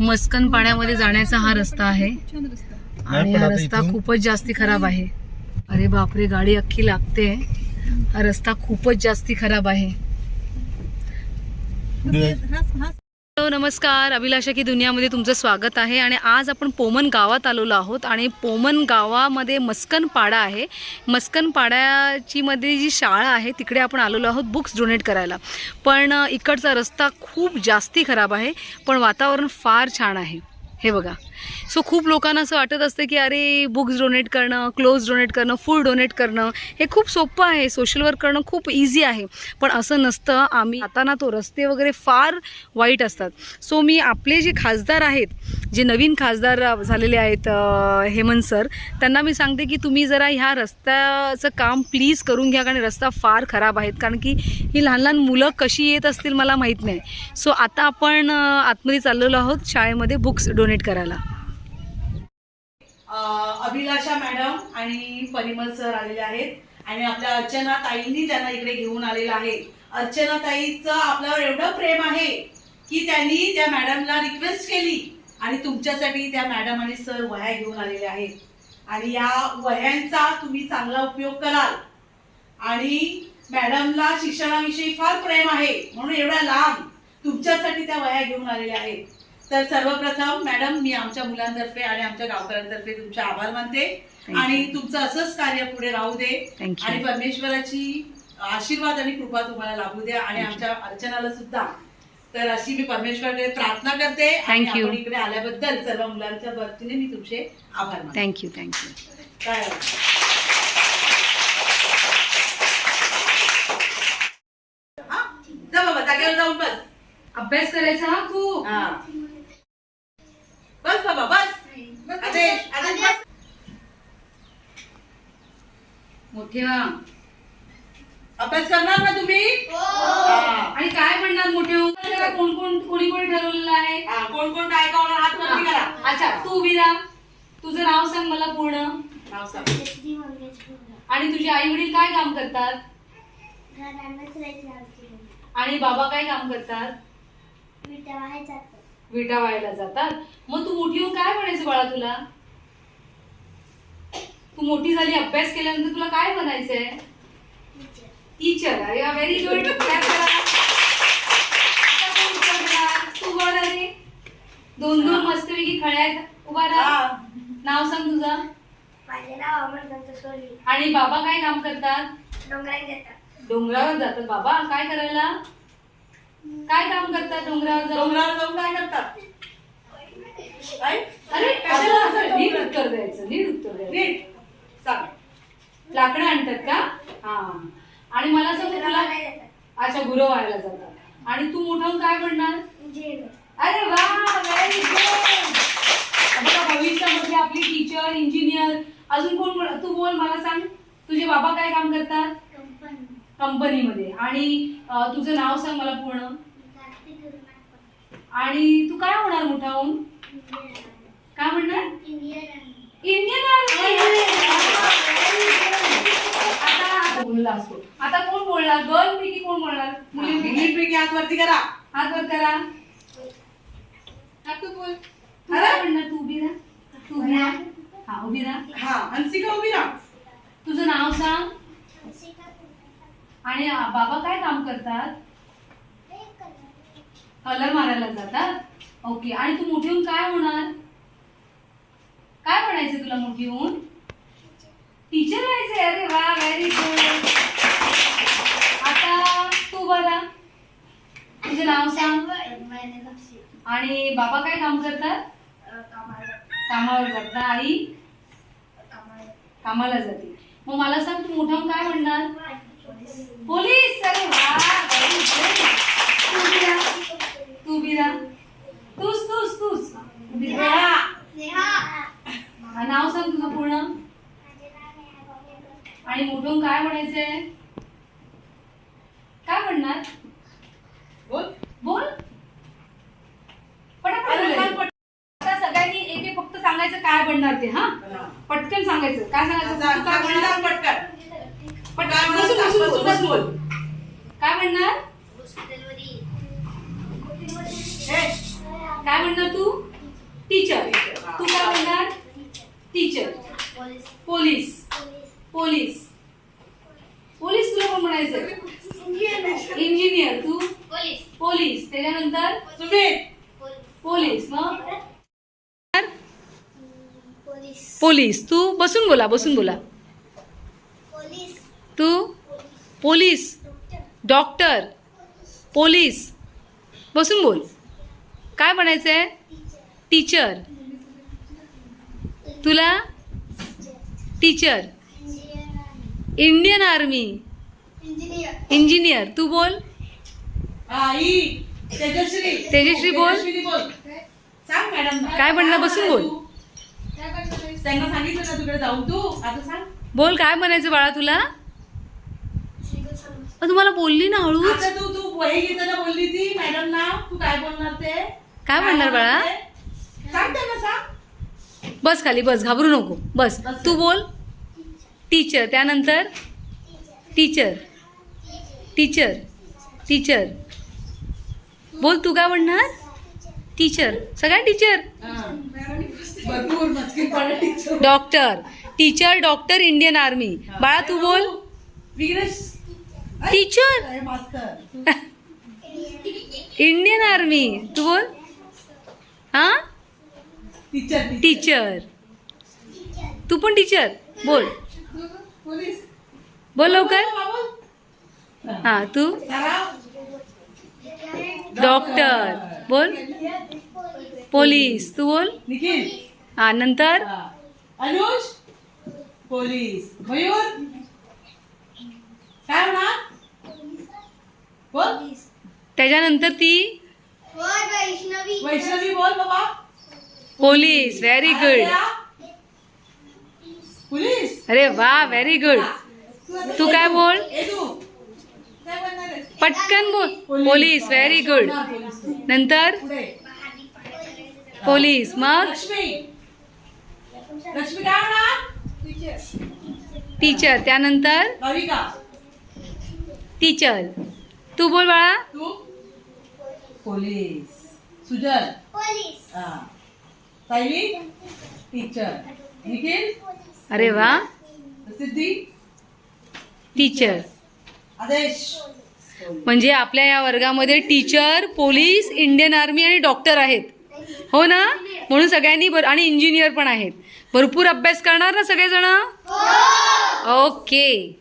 मस्कन पाण्यामध्ये जाण्याचा हा रस्ता आहे. आणि हा रस्ता खूपच जास्ती खराब आहे. अरे बापरे गाडी अख्खी लागते. हा रस्ता खूपच जास्ती खराब आहे. हॅलो नमस्कार. अभिलाषा की दुनियामध्ये तुमचं स्वागत आहे. आणि आज आपण पोमन गावात आलेलो आहोत. आणि पोमन गावामध्ये मस्कन पाडा आहे. मस्कन पाड्याची मध्ये जी शाळा आहे तिकडे आपण आलेलो आहोत बुक्स डोनेट करायला. पण इकडचा रस्ता खूप जास्ती खराब आहे. पण वातावरण फार छान आहे. हे बघा. सो खूप लोकांना असं वाटत असतं की अरे बुक्स डोनेट करणं क्लोज डोनेट करणं फूड डोनेट करणं हे खूप सोपं आहे. सोशल वर्क करणं खूप इझी आहे. पण असं नसतं. आम्ही आता ना तो रस्ते वगैरे फार वाईट असतात. सो मी आपले जे खासदार आहेत जे नवीन खासदार झालेले आहेत हेमंत सर त्यांना मी सांगते की तुम्ही जरा ह्या रस्त्याचं काम प्लीज करून घ्या कारण रस्ता फार खराब आहेत. कारण की ही लहान लहान मुलं कशी येत असतील मला माहीत नाही. सो आता आपण आतमध्ये चाललेलो आहोत शाळेमध्ये बुक्स डोनेट करायला. अभिलाषा मॅडम आणि परिमल सर आलेले आहेत. आणि आपल्या अर्चना ताईंनी त्यांना इकडे घेऊन आलेलं आहे. अर्चना ताईचं आपल्यावर एवढं प्रेम आहे की त्यांनी त्या मॅडमला रिक्वेस्ट केली आणि तुमच्यासाठी त्या मॅडम आणि सर वह्या घेऊन आलेल्या आहेत. आणि या वह्यांचा तुम्ही चांगला उपयोग कराल. आणि मॅडमला शिक्षणाविषयी फार प्रेम आहे. म्हणून एवढ्या लांब तुमच्यासाठी त्या वह्या घेऊन आलेल्या आहेत. तर सर्वप्रथम मॅडम मी आमच्या मुलांतर्फे आणि आमच्या गावकऱ्यांतर्फे तुमचे आभार मानते. आणि तुमचं असंच कार्य पुढे राहू दे. आणि परमेश्वराची आशीर्वाद आणि कृपा तुम्हाला लाभू द्या. आणि आमच्या अर्चनाला सुद्धा. तर अशी मी परमेश्वराकडे प्रार्थना करते. आपण इकडे आल्याबद्दल सर्व मुलांच्या वतीने मी तुमचे आभार मानते. थँक्यू थँक्यू काय हा? जाऊन बस. अभ्यास करायचा हा खूप. हा. बस बाबा बस. आदेश बस. अभ्यास करणार ना तुम्ही? हा. आणि काय म्हणणार मोठे होऊन कोण कोण कोणी कोणी ठरवलेलं आहे? हा, कोण कोण काय काय हात वरती करा. अच्छा तू उभी राहा. तुझं नाव सांग मला पूर्ण. नाव सांग. आणि तुझे आई वडील काय काम करतात? आणि बाबा काय काम करतात? विटा वाहायला जातात. मग तू मोठी होऊन काय बनायचं बाळा तुला? तू मोठी झाली अभ्यास केल्यानंतर तुला काय बनायचंय टीचर अरे व्हेरी गुड तू बळ रे दोन दोन मस्तपैकी खळ्यात उभा राहा. नाव सांग तुझं. माझे नाव अमर संतोषी आणि बाबा काय काम करतात? डोंगरात जातात. डोंगरावर जातात. बाबा काय करायला? काय काम करतात डोंगरावर जाऊन? डोंगरावर जाऊन काय करतात? अरे कशाला असं नीट उत्तर द्यायचं नीट उत्तर द्यायचं. नीट. सांग लाकडं आणतात का? हा. आणि मला सांग तुला अच्छा गुरु व्हायला जातात. आणि तू मोठा होऊन काय बनणार इंजिनियर अरे वा व्हेरी गुड बघा भविष्यामध्ये आपली टीचर इंजिनियर अजून कोण बोल- तू बोल मला सांग. तुझे बाबा काय काम करतात? कंपनी. कंपनीमध्ये. आणि तुझं नाव सांग मला पूर्ण. आणि तू काय होणार मोठा होऊन काय म्हणणार? इंडियन इंडियन आता बोलला असतो. आता कोण बोलणार? गर्ल पैकी कोण बोलणार? मुलींपैकी. हात वरती करा. हात वर करा. हा, तू बोल. तू काय म्हणणार? तू उभी राहा. तू उभी राहा. हा उभी राहा. हा हंसिका उभी राहा. तुझं नाव सांग. आणि बाबा काय काम करतात? कलर मारायला जातात? ओके. आणि तू मोठी होऊन काय होणार? काय म्हणायचं तुला मोठी होऊन टीचर व्हायचे अरे वा व्हेरी गुड आता तू बरा तुझं नाव सांग. आणि बाबा काय काम करतात? कामावर जातात. आई? कामाला जाते. मग मला सांग तू मोठा काय म्हणणार? पोलीस अरे वा. तू राहा. तूच तूच तूच. नाव सांग तुझं पूर्ण. आणि मोठं होऊन काय म्हणायचंय? काय म्हणणार? बोल. बोल. पटापट आता सगळ्यांनी एक एक फक्त सांगायचं काय बनणार ते हा. पटकन सांगायचं. काय सांगायचं? पटकन. पटकन काय म्हणणार? बोल. काय म्हणणार? हे काय म्हणणार तू? टीचर तू काय म्हणणार? Teacher police police police police तुला कोण म्हणायचं? इंजिनियर तू? पोलीस पोलीस त्याच्यानंतर? सुमित पोलीस मग? पोलीस पोलीस तू? बसून बोला बसून बोला. पोलीस तू पोलीस डॉक्टर पोलीस. बसून बोल. काय म्हणायचंय? टीचर. तुला? टीचर. Indian army. इंजिनियर. तू बोल. ही तेजश्री. तेजश्री बोल. सांग मॅडम काय म्हणलं? बसून बोल. त्यांना सांगितलं ना तुकडे तू. आता सांग. बोल काय म्हणायचं बाळा तुला? अ, तुम्हाला बोलली ना हळूच? आता तू तू वही घेताना बोलली ती. मॅडम ना तू काय बोलणार ते? काय म्हणणार बाळा? ते? सांग त्यांना सांग. बस खाली बस घाबरू नको. बस. बस. तू बोल. टीचर त्यानंतर? टीचर टीचर टीचर बोल तू काय म्हणणार टीचर सगळ्या टीचर भरपूर doctor teacher doctor Indian army बाळा तू बोल. विघ्नेश टीचर इंडियन आर्मी तू बोल. हा? टीचर टीचर तू पण टीचर बोल. बोल लवकर. हा तू? डॉक्टर बोल. पोलीस तू बोल. हा नंतर. अनुज. पोलीस मयूर काय होणार बोल त्याच्यानंतर ती वैष्णवी. वैष्णवी बोल बाबा. Police very good. पोलीस. अरे वा व्हेरी गुड तू काय बोल? पटकन बोल. पोलीस. Very good. नंतर? पोलीस मग? लक्ष्मी. लक्ष्मी काय होणार टीचर त्यानंतर? टीचर. तू बोल बाळा. तू? पोलीस. सुजल पोलीस. हा. सायली? टीचर. निखिल? अरे वा. सिद्धी? टीचर. आदेश. म्हणजे आपल्या या वर्गामध्ये टीचर पोलीस इंडियन आर्मी आणि डॉक्टर आहेत. हो ना? म्हणून सगळ्यांनी बर आणि इंजिनियर पण आहेत. भरपूर अभ्यास करणार ना सगळेजण? ओके.